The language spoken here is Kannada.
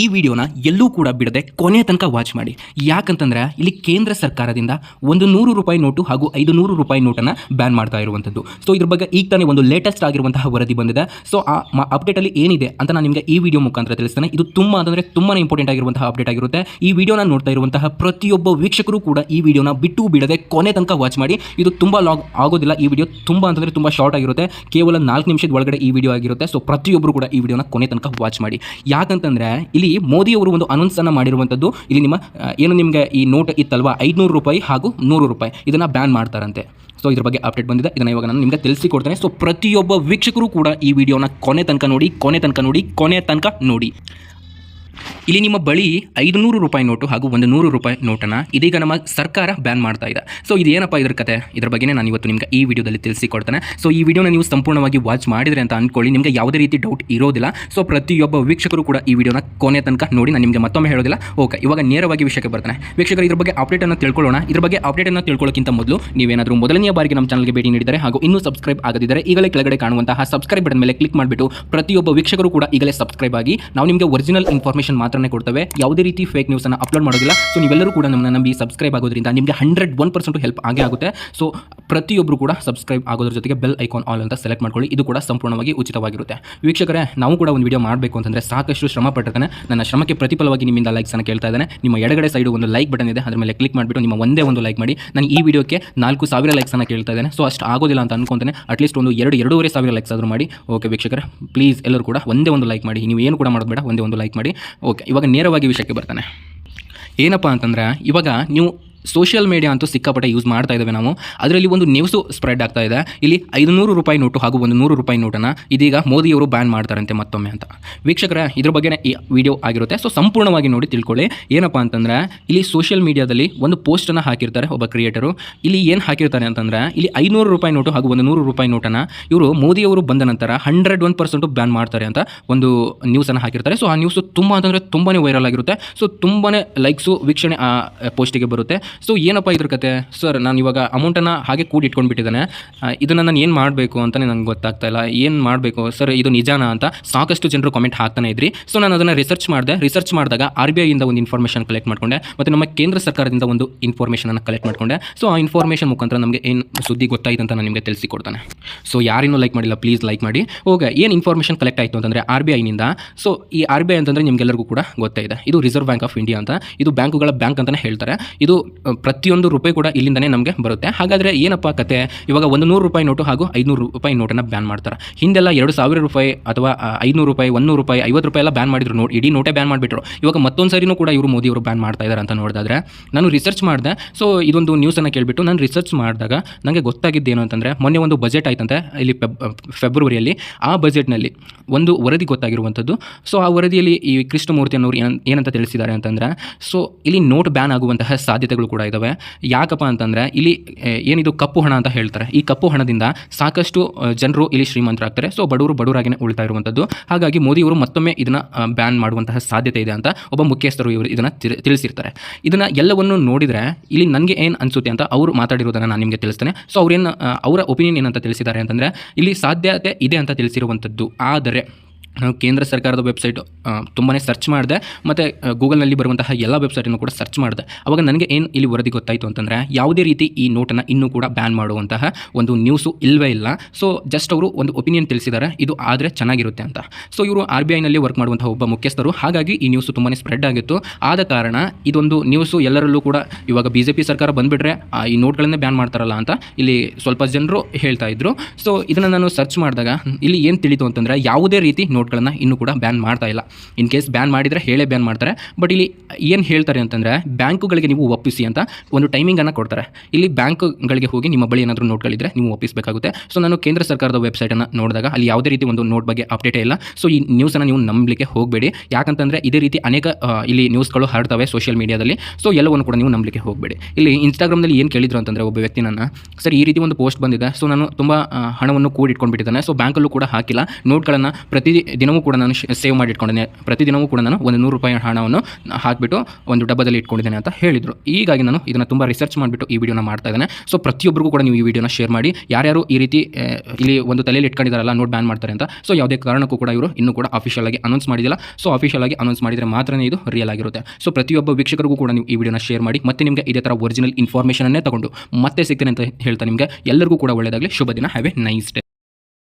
ಈ ವಿಡಿಯೋನ ಎಲ್ಲೂ ಕೂಡ ಬಿಡದೆ ಕೊನೆ ತನಕ ವಾಚ್ ಮಾಡಿ. ಯಾಕಂತಂದ್ರೆ ಇಲ್ಲಿ ಕೇಂದ್ರ ಸರ್ಕಾರದಿಂದ ಒಂದು ನೂರು ರೂಪಾಯಿ ನೋಟು ಹಾಗೂ ಐದು ನೂರು ರೂಪಾಯಿ ನೋಟನ್ನು ಬ್ಯಾನ್ ಮಾಡ್ತಾ ಇರುವಂಥದ್ದು. ಸೊ ಇದ್ರ ಬಗ್ಗೆ ಈಗ ತಾನೇ ಒಂದು ಲೇಟೆಸ್ಟ್ ಆಗಿರುವಂತಹ ವರದಿ ಬಂದಿದೆ. ಸೊ ಆ ಅಪ್ಡೇಟಲ್ಲಿ ಏನಿದೆ ಅಂತ ನಾನು ನಿಮಗೆ ಈ ವಿಡಿಯೋ ಮುಖಾಂತರ ತಿಳಿಸ್ತೇನೆ. ಇದು ತುಂಬ ಅಂದರೆ ತುಂಬಾ ಇಂಪಾರ್ಟೆಂಟ್ ಆಗಿರುವಂತಹ ಅಪ್ಡೇಟ್ ಆಗಿರುತ್ತೆ. ಈ ವಿಡಿಯೋನ ನೋಡ್ತಾ ಇರುವಂತಹ ಪ್ರತಿಯೊಬ್ಬ ವೀಕ್ಷಕರು ಕೂಡ ಈ ವಿಡಿಯೋನ ಬಿಟ್ಟು ಬಿಡದೆ ಕೊನೆ ತನಕ ವಾಚ್ ಮಾಡಿ. ಇದು ತುಂಬ ಲಾಗ್ ಆಗೋದಿಲ್ಲ. ಈ ವಿಡಿಯೋ ತುಂಬ ಅಂತಂದರೆ ತುಂಬ ಶಾರ್ಟ್ ಆಗಿರುತ್ತೆ. ಕೇವಲ ನಾಲ್ಕು ನಿಮಿಷದ ಒಳಗಡೆ ಈ ವಿಡಿಯೋ ಆಗಿರುತ್ತೆ. ಸೊ ಪ್ರತಿಯೊಬ್ಬರು ಕೂಡ ಈ ವಿಡಿಯೋನ ಕೊನೆ ತನಕ ವಾಚ್ ಮಾಡಿ. ಯಾಕಂತಂದ್ರೆ ಇಲ್ಲಿ ಮೋದಿ ಅವರು ಒಂದು ಅನೌನ್ಸ್ ಅನ್ನು ಮಾಡಿರುವಂಥದ್ದು ಇಲ್ಲಿ ನಿಮ್ಮ ಏನು ನಿಮಗೆ ಈ ನೋಟ್ ಇತ್ತಲ್ವಾ? ಐದುನೂರು ರೂಪಾಯಿ ಹಾಗೂ ನೂರು ರೂಪಾಯಿ. ಇದನ್ನ ಬ್ಯಾನ್ ಮಾಡ್ತಾರಂತೆ. ಸೊ ಇದ್ರ ಬಗ್ಗೆ ಅಪ್ಡೇಟ್ ಬಂದಿದೆ. ಇದನ್ನ ಇವಾಗ ನಾನು ನಿಮಗೆ ತಿಳಿಸಿಕೊಡ್ತೇನೆ. ಸೊ ಪ್ರತಿಯೊಬ್ಬ ವೀಕ್ಷಕರು ಕೂಡ ಈ ವಿಡಿಯೋನ ಕೊನೆ ತನಕ ನೋಡಿ, ಕೊನೆ ತನಕ ನೋಡಿ, ಕೊನೆ ತನಕ ನೋಡಿ. ಇಲ್ಲಿ ನಿಮ್ಮ ಬಳಿ ಐದುನೂರು ರೂಪಾಯಿ ನೋಟು ಹಾಗೂ ಒಂದು ನೂರು ರೂಪಾಯಿ ನೋಟನ್ನು ಇದೀಗ ನಮ್ಮ ಸರ್ಕಾರ ಬ್ಯಾನ್ ಮಾಡ್ತಾ ಇದೆ. ಸೊ ಇದು ಏನಪ್ಪ ಇದ್ರ ಕತೆ? ಇದ್ರ ಬಗ್ಗೆ ನಾನು ಇವತ್ತು ನಿಮಗೆ ಈ ವಿಡಿಯೋದಲ್ಲಿ ತಿಳಿಸಿಕೊಡ್ತೇನೆ. ಸೊ ಈ ವಿಡಿಯೋನ ನೀವು ಸಂಪೂರ್ಣವಾಗಿ ವಾಚ್ ಮಾಡಿದ್ರೆ ಅಂತ ಅನ್ಕೊಳ್ಳಿ. ನಿಮಗೆ ಯಾವುದೇ ರೀತಿ ಡೌಟ್ ಇರೋದಿಲ್ಲ. ಸೊ ಪ್ರತಿಯೊಬ್ಬ ವೀಕ್ಷಕರು ಕೂಡ ಈ ವಿಡಿಯೋನ ಕೊನೆ ತನಕ ನೋಡಿ. ನಾನು ನಿಮಗೆ ಮತ್ತೊಮ್ಮೆ ಹೇಳೋದಿಲ್ಲ. ಓಕೆ ಇವಾಗ ನೇರವಾಗಿ ವಿಷಯಕ್ಕೆ ಬರ್ತಾನೆ. ವೀಕ್ಷಕರು, ಇದ್ರ ಬಗ್ಗೆ ಅಪ್ಡೇಟನ್ನು ತಿಳ್ಕೊಳ್ಳೋಣ. ಇದ್ರ ಬಗ್ಗೆ ಅಪ್ಡೇಟನ್ನು ತಿಳ್ಕೊಳ್ಳೋಕ್ಕಿಂತ ಮೊದಲು ನೀವೇನಾದರೂ ಮೊದಲನೇ ಬಾರಿಗೆ ನಮ್ಮ ಚಾನಲ್ಗೆ ಭೇಟಿ ನೀಡಿದರೆ ಹಾಗೂ ಇನ್ನೂ ಸಬ್ಸ್ಕ್ರೈಬ್ ಆಗದಿದ್ದರೆ ಈಗಲೇ ಕೆಳಗಡೆ ಕಾಣುವಂತಹ ಸಬ್ಸ್ಕ್ರೈಬ್ ಬಟನ್ ಮೇಲೆ ಕ್ಲಿಕ್ ಮಾಡಿಬಿಟ್ಟು ಪ್ರತಿಯೊಬ್ಬ ವೀಕ್ಷಕರು ಕೂಡ ಈಗಲೇ ಸಬ್ಸ್ಕ್ರೈಬ್ ಆಗಿ ನಾವು ನಿಮಗೆ ಒರಿಜಿನಲ್ ಇನ್ಫಾರ್ಮೇಷನ್ ಮಾತ್ರನೇ ಕೊಡ್ತವೆ. ಯಾವುದೇ ರೀತಿ ಫೇಕ್ ನ್ಯೂಸ್ ಅನ್ನು ಅಪ್ಲೋಡ್ ಮಾಡೋದಿಲ್ಲ. ಸೊ ನೀವೆಲ್ಲರೂ ಕೂಡ ನಮ್ಮನ್ನ ನಂಬಿ ಸಬ್ಸ್ಕ್ರೈಬ್ ಆಗೋದ್ರಿಂದ ನಿಮಗೆ ಹಂಡ್ರೆಡ್ ಒನ್ ಪರ್ಸೆಂಟ್ ಹೆಲ್ಪ್ ಆಗೇ ಆಗುತ್ತೆ. ಸೊ ಪ್ರತಿಯೊಬ್ಬರು ಕೂಡ ಸಬ್ಸ್ಕ್ರೈಬ್ ಆಗೋದ್ರ ಜೊತೆಗೆ ಬೆಲ್ ಐಕಾನ್ ಆಲ್ ಅಂತ ಸೆಲೆಕ್ಟ್ ಮಾಡ್ಕೊಳ್ಳಿ. ಇದು ಕೂಡ ಸಂಪೂರ್ಣವಾಗಿ ಉಚಿತವಾಗಿರುತ್ತೆ. ವೀಕ್ಷಕರೇ, ನಾವು ಕೂಡ ಒಂದು ವಿಡಿಯೋ ಮಾಡಬೇಕು ಅಂತಂದರೆ ಸಾಕಷ್ಟು ಶ್ರಮ ಪಟ್ಟಿರ್ತಾನೆ. ನನ್ನ ಶ್ರಮಕ್ಕೆ ಪ್ರತಿಫಲವಾಗಿ ನಿಮ್ಮಿಂದ ಲೈಕ್ಸ್ ಅನ್ನು ಕೇಳ್ತಾ ಇದ್ದಾನೆ. ನಿಮ್ಮ ಎಡಗಡೆ ಸೈಡ್ ಒಂದು ಲೈಕ್ ಬಟನ್ ಇದೆ. ಅದ್ರ ಮೇಲೆ ಕ್ಲಿಕ್ ಮಾಡಿಬಿಟ್ಟು ನಿಮ್ಮ ಒಂದೇ ಒಂದು ಲೈಕ್ ಮಾಡಿ. ನಾನು ಈ ವಿಡಿಯೋಕ್ಕೆ ನಾಲ್ಕು ಸಾವಿರ ಲೈಕ್ಸನ್ನು ಕೇಳ್ತಾ ಇದ್ದೇನೆ. ಸೊ ಅಷ್ಟು ಆಗೋದಿಲ್ಲ ಅಂತ ಅನ್ಕೊಂತಾನೆ. ಅಟ್ಲೀಸ್ಟ್ ಒಂದು ಎರಡು ಎರಡೂವರೆ ಸಾವಿರ ಲೈಕ್ಸ್ ಆದರೂ ಮಾಡಿ. ಓಕೆ ವೀಕ್ಷಕರೇ ಪ್ಲೀಸ್ ಎಲ್ಲರೂ ಕೂಡ ಒಂದೇ ಒಂದು ಲೈಕ್ ಮಾಡಿ. ನೀವು ಏನು ಕೂಡ ಮಾಡೋದು ಬೇಡ, ಒಂದೇ ಒಂದು ಲೈಕ್ ಮಾಡಿ. ಓಕೆ ಇವಾಗ ನೇರವಾಗಿ ವಿಷಯಕ್ಕೆ ಬರ್ತಾನೆ. ಏನಪ್ಪ ಅಂತಂದ್ರೆ ಇವಾಗ ನೀವು ಸೋಷಿಯಲ್ ಮೀಡಿಯಾ ಅಂತೂ ಸಿಕ್ಕಾಪಟ್ಟೆ ಯೂಸ್ ಮಾಡ್ತಾ ಇದ್ದೇವೆ ನಾವು. ಅದರಲ್ಲಿ ಒಂದು ನ್ಯೂಸು ಸ್ಪ್ರೆಡ್ ಆಗ್ತಾ ಇದೆ. ಇಲ್ಲಿ ಐದುನೂರು ರೂಪಾಯಿ ನೋಟು ಹಾಗೂ ಒಂದು ನೂರು ರೂಪಾಯಿ ನೋಟನ್ನು ಇದೀಗ ಮೋದಿಯವರು ಬ್ಯಾನ್ ಮಾಡ್ತಾರಂತೆ ಮತ್ತೊಮ್ಮೆ ಅಂತ. ವೀಕ್ಷಕರ, ಇದ್ರ ಬಗ್ಗೆನೇ ಈ ವಿಡಿಯೋ ಆಗಿರುತ್ತೆ. ಸೊ ಸಂಪೂರ್ಣವಾಗಿ ನೋಡಿ ತಿಳ್ಕೊಳ್ಳಿ. ಏನಪ್ಪ ಅಂತಂದ್ರೆ, ಇಲ್ಲಿ ಸೋಷಿಯಲ್ ಮೀಡಿಯಾದಲ್ಲಿ ಒಂದು ಪೋಸ್ಟನ್ನು ಹಾಕಿರ್ತಾರೆ ಒಬ್ಬ ಕ್ರಿಯೇಟರು ಇಲ್ಲಿ ಏನು ಹಾಕಿರ್ತಾರೆ ಅಂತಂದ್ರೆ, ಇಲ್ಲಿ ಐನೂರು ರೂಪಾಯಿ ನೋಟು ಹಾಗೂ ಒಂದು ನೂರು ರೂಪಾಯಿ ನೋಟನ್ನು ಇವರು ಮೋದಿಯವರು ಬಂದ ನಂತರ ಹಂಡ್ರೆಡ್ ಒನ್ ಪರ್ಸೆಂಟು ಬ್ಯಾನ್ ಮಾಡ್ತಾರೆ ಅಂತ ಒಂದು ನ್ಯೂಸನ್ನು ಹಾಕಿರ್ತಾರೆ. ಸೊ ಆ ನ್ಯೂಸು ತುಂಬ ಅಂತಂದರೆ ತುಂಬಾ ವೈರಲ್ ಆಗಿರುತ್ತೆ. ಸೊ ತುಂಬಾ ಲೈಕ್ಸು ವೀಕ್ಷಣೆ ಆ ಪೋಸ್ಟಿಗೆ ಬರುತ್ತೆ. ಸೊ ಏನಪ್ಪ ಇದ್ರ ಕತೆ? ಸರ್ ನಾನು ಇವಾಗ ಅಮೌಂಟನ್ನು ಹಾಗೆ ಕೂಡಿ ಇಟ್ಕೊಂಡ್ಬಿಟ್ಟಿದ್ದಾನೆ ಇದನ್ನು ನಾನು ಏನು ಮಾಡಬೇಕು ಅಂತಲೇ ನನಗೆ ಗೊತ್ತಾಗ್ತಾ ಇಲ್ಲ. ಏನು ಮಾಡಬೇಕು? ಸರ್ ಇದು ನಿಜಾನಾ ಅಂತ ಸಾಕಷ್ಟು ಜನರು ಕಾಮೆಂಟ್ ಹಾಕ್ತಾನೆ ಇದ್ರಿ. ಸೊ ನಾನು ಅದನ್ನು ರಿಸರ್ಚ್ ಮಾಡಿದೆ. ರಿಸರ್ಚ್ ಮಾಡಿದಾಗ ಆರ್ ಬಿ ಐಯಿಂದ ಒಂದು ಇನ್ಫಾರ್ಮೇಷನ್ ಕಲೆಕ್ಟ್ ಮಾಡಿಕೊಂಡೆ. ಮತ್ತು ನಮ್ಮ ಕೇಂದ್ರ ಸರ್ಕಾರದಿಂದ ಒಂದು ಇನ್ಫಾರ್ಮೇಷನನ್ನು ಕಲೆಕ್ಟ್ ಮಾಡಿಕೊಂಡೆ. ಸೊ ಆ ಇನ್ಫಾರ್ಮೇಷನ್ ಮುಖಾಂತರ ನಮಗೆ ಏನು ಸುದ್ದಿ ಗೊತ್ತಾಯಿತು ಅಂತ ನಾನು ನಿಮಗೆ ತಿಳಿಸಿಕೊಡ್ತಾನೆ. ಸೊ ಯಾರಿನ್ನೂ ಲೈಕ್ ಮಾಡಿಲ್ಲ. ಪ್ಲೀಸ್ ಲೈಕ್ ಮಾಡಿ. ಓಕೆ ಏನು ಇನ್ಫಾರ್ಮೇಷನ್ ಕಲೆಕ್ಟ್ ಆಯಿತು ಅಂತಂದರೆ ಆರ್ ಬಿ ಐನಿಂದ ಸೊ ಈ ಆರ್ ಬಿ ಐ ಅಂತಂದರೆ ನಿಮಗೆಲ್ಲರಿಗೂ ಕೂಡ ಗೊತ್ತಾಯಿದೆ ಇದು. ರಿಸರ್ವ್ ಬ್ಯಾಂಕ್ ಆಫ್ ಇಂಡಿಯಾ ಅಂತ. ಇದು ಬ್ಯಾಂಕುಗಳ ಬ್ಯಾಂಕ್ ಅಂತಲೇ ಹೇಳ್ತಾರೆ. ಇದು ಪ್ರತಿಯೊಂದು ರೂಪಾಯಿ ಕೂಡ ಇಲ್ಲಿಂದನೇ ನಮಗೆ ಬರುತ್ತೆ. ಹಾಗಾದರೆ ಏನಪ್ಪ ಕತೆ? ಇವಾಗ ಒಂದು ನೂರು ರೂಪಾಯಿ ನೋಟು ಹಾಗೂ ಐದುನೂರು ರೂಪಾಯಿ ನೋಟನ್ನು ಬ್ಯಾನ್ ಮಾಡ್ತಾರೆ. ಹಿಂದೆಲ್ಲ ಎರಡು ಸಾವಿರ ರೂಪಾಯಿ ಅಥವಾ ಐನೂರು ರೂಪಾಯಿ ಒಂದೂರು ರೂಪಾಯಿ, ಐವತ್ತು ರೂಪಾಯಿ ಎಲ್ಲ ಬ್ಯಾನ್ ಮಾಡಿದ್ರು ನೋಡಿ, ಇಡೀ ನೋಟೇ ಬ್ಯಾನ್ ಮಾಡಿಬಿಟ್ರು. ಇವಾಗ ಮತ್ತೊಂದು ಸರಿನೂ ಕೂಡ ಇವರು ಮೋದಿ ಅವರು ಬ್ಯಾನ್ ಮಾಡ್ತಾ ಇದ್ದಾರೆ ಅಂತ ನೋಡಿದಾದ್ರೆ. ನಾನು ರಿಸರ್ಚ್ ಮಾಡಿದೆ. ಸೊ ಇದೊಂದು ನ್ಯೂಸನ್ನು ಕೇಳಿಬಿಟ್ಟು ನಾನು ರಿಸರ್ಚ್ ಮಾಡಿದಾಗ ನನಗೆ ಗೊತ್ತಾಗಿದ್ದೇನು ಅಂತಂದರೆ, ಮೊನ್ನೆ ಒಂದು ಬಜೆಟ್ ಆಯ್ತಂತೆ, ಇಲ್ಲಿ ಫೆಬ್ ಫೆಬ್ರವರಿಯಲ್ಲಿ ಆ ಬಜೆಟ್ನಲ್ಲಿ ಒಂದು ವರದಿ ಗೊತ್ತಾಗಿರುವಂಥದ್ದು ಸೊ ಆ ವರದಿಯಲ್ಲಿ ಈ ಕೃಷ್ಣಮೂರ್ತಿ ಅನ್ನೋರು ಏನ್, ಏನಂತ ತಿಳಿಸಿದ್ದಾರೆ ಅಂತಂದರೆ ಸೊ ಇಲ್ಲಿ ನೋಟ್ ಬ್ಯಾನ್ ಆಗುವಂತಹ ಸಾಧ್ಯತೆಗಳು ಇದ್ದಾವೆ ಯಾಕಪ್ಪ ಅಂತಂದರೆ ಇಲ್ಲಿ ಏನಿದು ಕಪ್ಪು ಹಣ ಅಂತ ಹೇಳ್ತಾರೆ. ಈ ಕಪ್ಪು ಹಣದಿಂದ ಸಾಕಷ್ಟು ಜನರು ಇಲ್ಲಿ ಶ್ರೀಮಂತರಾಗ್ತಾರೆ. ಸೊ ಬಡವರು ಬಡವರಾಗಿನೇ ಉಳಿತಾ ಇರುವಂಥದ್ದು ಹಾಗಾಗಿ ಮೋದಿಯವರು ಮತ್ತೊಮ್ಮೆ ಇದನ್ನು ಬ್ಯಾನ್ ಮಾಡುವಂತಹ ಸಾಧ್ಯತೆ ಇದೆ ಅಂತ ಒಬ್ಬ ಮುಖ್ಯಸ್ಥರು ಇವರು ಇದನ್ನು ತಿಳಿಸಿರ್ತಾರೆ. ಇದನ್ನು ಎಲ್ಲವನ್ನು ನೋಡಿದರೆ ಇಲ್ಲಿ ನನಗೆ ಏನು ಅನಿಸುತ್ತೆ ಅಂತ ಅವರು ಮಾತಾಡಿರೋದನ್ನು ನಾನು ನಿಮಗೆ ತಿಳಿಸ್ತೇನೆ. ಸೊ ಅವ್ರೇನು ಅವರ ಒಪಿನಿಯನ್ ಏನಂತ ತಿಳಿಸಿದ್ದಾರೆ ಅಂತಂದರೆ, ಇಲ್ಲಿ ಸಾಧ್ಯತೆ ಇದೆ ಅಂತ ತಿಳಿಸಿರುವಂಥದ್ದು ಆದರೆ ಕೇಂದ್ರ ಸರ್ಕಾರದ ವೆಬ್ಸೈಟ್ ತುಂಬಾ ಸರ್ಚ್ ಮಾಡಿದೆ. ಮತ್ತು ಗೂಗಲ್ನಲ್ಲಿ ಬರುವಂತಹ ಎಲ್ಲ ವೆಬ್ಸೈಟನ್ನು ಕೂಡ ಸರ್ಚ್ ಮಾಡಿದೆ. ಅವಾಗ ನನಗೆ ಏನು ಇಲ್ಲಿ ವರದಿ ಗೊತ್ತಾಯಿತು ಅಂತಂದರೆ, ಯಾವುದೇ ರೀತಿ ಈ ನೋಟನ್ನು ಇನ್ನೂ ಕೂಡ ಬ್ಯಾನ್ ಮಾಡುವಂತಹ ಒಂದು ನ್ಯೂಸು ಇಲ್ಲವೇ ಇಲ್ಲ. ಸೊ ಜಸ್ಟ್ ಅವರು ಒಂದು ಒಪಿನಿಯನ್ ತಿಳಿಸಿದ್ದಾರೆ ಇದು ಆದರೆ ಚೆನ್ನಾಗಿರುತ್ತೆ ಅಂತ. ಸೊ ಇವರು ಆರ್ ಬಿ ಐನಲ್ಲಿ ವರ್ಕ್ ಮಾಡುವಂತಹ ಒಬ್ಬ ಮುಖ್ಯಸ್ಥರು. ಹಾಗಾಗಿ ಈ ನ್ಯೂಸು ತುಂಬಾ ಸ್ಪ್ರೆಡ್ ಆಗಿತ್ತು. ಆದ ಕಾರಣ ಇದೊಂದು ನ್ಯೂಸು ಎಲ್ಲರಲ್ಲೂ ಕೂಡ ಇವಾಗ ಬಿ ಜೆ ಪಿ ಸರ್ಕಾರ ಬಂದುಬಿಟ್ರೆ ಈ ನೋಟ್ಗಳನ್ನೇ ಬ್ಯಾನ್ ಮಾಡ್ತಾರಲ್ಲ ಅಂತ ಇಲ್ಲಿ ಸ್ವಲ್ಪ ಜನರು ಹೇಳ್ತಾ ಇದ್ರು. ಸೊ ಇದನ್ನು ನಾನು ಸರ್ಚ್ ಮಾಡಿದಾಗ, ಇಲ್ಲಿ ಏನು ತಿಳಿತು ಅಂತಂದರೆ, ಯಾವುದೇ ರೀತಿ ನೋಟ್ಗಳನ್ನು ಇನ್ನೂ ಕೂಡ ಬ್ಯಾನ್ ಮಾಡ್ತಾ ಇಲ್ಲ. ಇನ್ ಕೇಸ್ ಬ್ಯಾನ್ ಮಾಡಿದರೆ ಹೇಳೇ ಬ್ಯಾನ್ ಮಾಡ್ತಾರೆ. ಬಟ್ ಇಲ್ಲಿ ಏನು ಹೇಳ್ತಾರೆ ಅಂತಂದರೆ, ಬ್ಯಾಂಕುಗಳಿಗೆ ನೀವು ಒಪ್ಪಿಸಿ ಅಂತ ಒಂದು ಟೈಮಿಂಗನ್ನು ಕೊಡ್ತಾರೆ. ಇಲ್ಲಿ ಬ್ಯಾಂಕ್ಗಳಿಗೆ ಹೋಗಿ ನಿಮ್ಮ ಬಳಿ ಏನಾದರೂ ನೋಟ್ಗಳಿದ್ದರೆ ನೀವು ಒಪ್ಪಿಸಬೇಕಾಗುತ್ತೆ. ಸೊ ನಾನು ಕೇಂದ್ರ ಸರ್ಕಾರದ ವೆಬ್ಸೈಟನ್ನು ನೋಡಿದಾಗ ಅಲ್ಲಿ ಯಾವುದೇ ರೀತಿ ಒಂದು ನೋಟ್ ಬಗ್ಗೆ ಅಪ್ಡೇಟೇ ಇಲ್ಲ. ಸೊ ಈ ನ್ಯೂಸನ್ನು ನೀವು ನಂಬಲಿಕ್ಕೆ ಹೋಗಬೇಡಿ. ಯಾಕಂತಂದರೆ ಇದೇ ರೀತಿ ಅನೇಕ ಇಲ್ಲಿ ನ್ಯೂಸ್ಗಳು ಹರಡ್ತವೆ ಸೋಷಿಯಲ್ ಮೀಡಿಯಾದಲ್ಲಿ ಸೊ ಎಲ್ಲವನ್ನು ಕೂಡ ನೀವು ನಂಬಲಿಕ್ಕೆ ಹೋಗಬೇಡಿ. ಇಲ್ಲಿ ಇನ್ಸ್ಟಾಗ್ರಾಮ್ನಲ್ಲಿ ಏನು ಕೇಳಿದ್ರು ಅಂತಂದರೆ ಒಬ್ಬ ವ್ಯಕ್ತಿ ನನ್ನ, ಸರ್, ಈ ರೀತಿ ಒಂದು ಪೋಸ್ಟ್ ಬಂದಿದೆ. ಸೊ ನಾನು ತುಂಬ ಹಣವನ್ನು ಕೂಡಿಟ್ಕೊಂಡು ಕೂಡಿಟ್ಕೊಂಡ್ಬಿಟ್ಟಿದ್ದಾನೆ. ಸೊ ಬ್ಯಾಂಕಲ್ಲೂ ಕೂಡ ಹಾಕಿಲ್ಲ. ನೋಟ್ಗಳನ್ನು ಪ್ರತಿ ದಿನವೂ ಕೂಡ ನಾನು ಸೇವ್ ಮಾಡಿ ಇಟ್ಕೊಂಡಿದ್ದೇನೆ ಪ್ರತಿದಿನವೂ ಕೂಡ ನಾನು ಒಂದು ನೂರು ರೂಪಾಯಿ ಹಣವನ್ನು ಹಾಕಿಬಿಟ್ಟು ಒಂದು ಡಬ್ಬದಲ್ಲಿ ಇಟ್ಕೊಂಡಿದ್ದೇನೆ ಅಂತ ಹೇಳಿದರು. ಹೀಗಾಗಿ ನಾನು ಇದನ್ನು ತುಂಬ ರಿಸರ್ಚ್ ಮಾಡಿಬಿಟ್ಟು ಈ ವಿಡಿಯೋನ ಮಾಡ್ತಾ ಇದ್ದೇನೆ. ಸೊ ಪ್ರತಿಯೊಬ್ಬರಿಗೂ ಕೂಡ ನೀವು ಈ ವಿಡಿಯೋನ ಶೇರ್ ಮಾಡಿ. ಯಾರ್ಯಾರು ಈ ರೀತಿ ಇಲ್ಲಿ ಒಂದು ತಲೆಯಲ್ಲಿ ಇಟ್ಕೊಂಡಿದ್ದಾರಲ್ಲ ನೋಟ್ ಬ್ಯಾನ್ ಮಾಡ್ತಾರೆ ಅಂತ. ಸೊ ಯಾವುದೇ ಕಾರಣಕ್ಕೂ ಕೂಡ ಇವರು ಇನ್ನೂ ಕೂಡ ಅಫಿಷಿಯಲ್ ಆಗಿ ಅನೌನ್ಸ್ ಮಾಡಿದಿಲ್ಲ. ಸೊ ಅಫಿಷಿಯಲ್ ಆಗಿ ಅನೌನ್ಸ್ ಮಾಡಿದರೆ ಮಾತ್ರನೇ ಇದು ರಿಯಲ್ ಆಗಿರುತ್ತೆ. ಸೊ ಪ್ರತಿಯೊಬ್ಬ ವೀಕ್ಷಕರಿಗೂ ಕೂಡ ನೀವು ಈ ವಿಡಿಯೋನ ಶೇರ್ ಮಾಡಿ. ಮತ್ತೆ ನಿಮಗೆ ಇದೇ ಥರ ಒರಿಜಿನಲ್ ಇನ್ಫಾರ್ಮೇಷನನ್ನೇ ತಗೊಂಡು ಮತ್ತೆ ಸಿಗ್ತೇನೆ ಅಂತ ಹೇಳ್ತಾ ನಿಮಗೆ. ಎಲ್ಲರಿಗೂ ಕೂಡ ಒಳ್ಳೆಯದಾಗಲಿ ಶುಭ ದಿನ. Have A nice day